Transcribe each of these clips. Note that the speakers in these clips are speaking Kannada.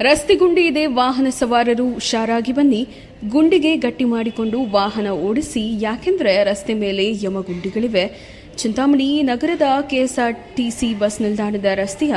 ರಸ್ತೆ ಗುಂಡಿ ಇದೆ ವಾಹನ ಸವಾರರು ಹುಷಾರಾಗಿ ಬನ್ನಿ. ಗುಂಡಿಗೆ ಗಟ್ಟಿ ಮಾಡಿಕೊಂಡು ವಾಹನ ಓಡಿಸಿ, ಯಾಕೆಂದ್ರೆ ರಸ್ತೆ ಮೇಲೆ ಯಮಗುಂಡಿಗಳಿವೆ. ಚಿಂತಾಮಣಿ ನಗರದ ಕೆಎಸ್ಆರ್ಟಿಸಿ ಬಸ್ ನಿಲ್ದಾಣದ ರಸ್ತೆಯ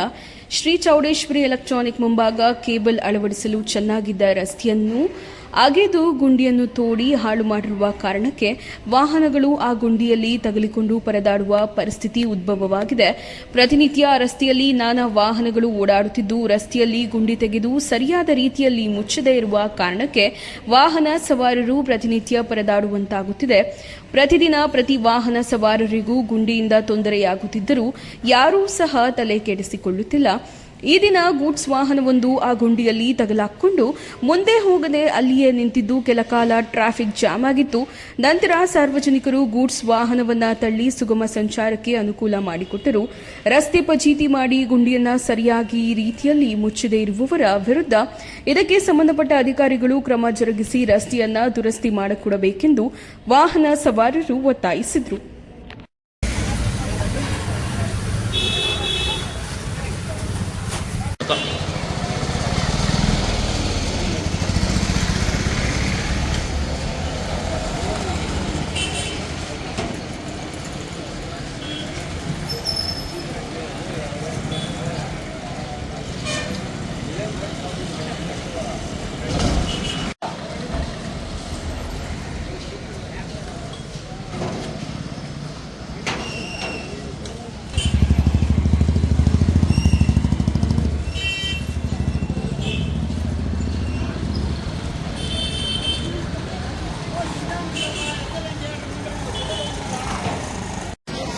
ಶ್ರೀ ಚೌಡೇಶ್ವರಿ ಎಲೆಕ್ಟ್ರಾನಿಕ್ ಮುಂಭಾಗ ಕೇಬಲ್ ಅಳವಡಿಸಲು ಚೆನ್ನಾಗಿದ್ದ ರಸ್ತೆಯನ್ನು ಅಗೆದು ಗುಂಡಿಯನ್ನು ತೋಡಿ ಹಾಳು ಮಾಡಿರುವ ಕಾರಣಕ್ಕೆ ವಾಹನಗಳು ಆ ಗುಂಡಿಯಲ್ಲಿ ತಗಲಿಕೊಂಡು ಪರದಾಡುವ ಪರಿಸ್ಥಿತಿ ಉದ್ಭವವಾಗಿದೆ. ಪ್ರತಿನಿತ್ಯ ರಸ್ತೆಯಲ್ಲಿ ನಾನಾ ವಾಹನಗಳು ಓಡಾಡುತ್ತಿದ್ದು, ರಸ್ತೆಯಲ್ಲಿ ಗುಂಡಿ ತೆಗೆದು ಸರಿಯಾದ ರೀತಿಯಲ್ಲಿ ಮುಚ್ಚದೇ ಇರುವ ಕಾರಣಕ್ಕೆ ವಾಹನ ಸವಾರರು ಪ್ರತಿನಿತ್ಯ ಪರದಾಡುವಂತಾಗುತ್ತಿದೆ. ಪ್ರತಿದಿನ ಪ್ರತಿ ವಾಹನ ಸವಾರರಿಗೂ ಗುಂಡಿಯಿಂದ ತೊಂದರೆಯಾಗುತ್ತಿದ್ದರೂ ಯಾರೂ ಸಹ ತಲೆ ಕೆಡಿಸಿಕೊಳ್ಳುತ್ತಿಲ್ಲ ಈ ದಿನ ಗೂಡ್ಸ್ ವಾಹನವೊಂದು ಆ ಗುಂಡಿಯಲ್ಲಿ ತಗಲಾಕೊಂಡು ಮುಂದೆ ಹೋಗದೆ ಅಲ್ಲಿಯೇ ನಿಂತಿದ್ದು ಕೆಲ ಕಾಲ ಟ್ರಾಫಿಕ್ ಜಾಮ್ ಆಗಿತ್ತು. ನಂತರ ಸಾರ್ವಜನಿಕರು ಗೂಡ್ಸ್ ವಾಹನವನ್ನ ತಳ್ಳಿ ಸುಗಮ ಸಂಚಾರಕ್ಕೆ ಅನುಕೂಲ ಮಾಡಿಕೊಟ್ಟರು. ರಸ್ತೆ ಪಚೀತಿ ಮಾಡಿ ಗುಂಡಿಯನ್ನ ಸರಿಯಾಗಿ ರೀತಿಯಲ್ಲಿ ಮುಚ್ಚದೇ ಇರುವವರ ವಿರುದ್ಧ ಇದಕ್ಕೆ ಸಂಬಂಧಪಟ್ಟ ಅಧಿಕಾರಿಗಳು ಕ್ರಮ ಜರುಗಿಸಿ ರಸ್ತೆಯನ್ನ ದುರಸ್ತಿ ಮಾಡಿಕೊಡಬೇಕೆಂದು ವಾಹನ ಸವಾರರು ಒತ್ತಾಯಿಸಿದರು. Stop.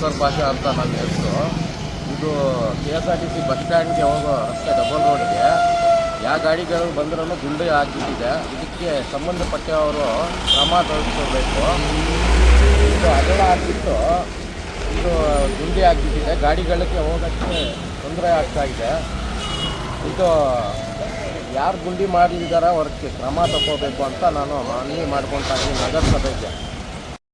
ಸರ್ ಭಾಷೆ ಅಂತ ನನ್ನ ಹೆಸರು. ಇದು K S R T C bus ಸ್ಟ್ಯಾಂಡ್ಗೆ ಹೋಗೋ ರಸ್ತೆ ಡಬಲ್ ರೋಡ್ಗೆ ಯಾವ ಗಾಡಿಗಳು ಬಂದ್ರೂ ಗುಂಡು ಆಗಿಬಿಟ್ಟಿದೆ. ಇದಕ್ಕೆ ಸಂಬಂಧಪಟ್ಟವರು ಕ್ರಮ ತೆಗೆದುಕೋಬೇಕು ಇದು ಅಗಲ ಆಗಿಬಿಟ್ಟು ಇದು ಗುಂಡಿ ಆಗಿಬಿಟ್ಟಿದೆ. ಗಾಡಿಗಳಿಗೆ ಹೋಗೋಕ್ಕೆ ತೊಂದರೆ ಆಗ್ತಾ ಇದೆ. ಇದು ಯಾರು ಗುಂಡಿ ಮಾಡಿದ್ದಾರೆ ಅವ್ರಿಗೆ ಕ್ರಮ ತಗೋಬೇಕು ಅಂತ ನಾನು ಮನವಿ ಮಾಡ್ಕೊತಾ ಇದ್ದೀನಿ ನಗರಸಭೆಗೆ.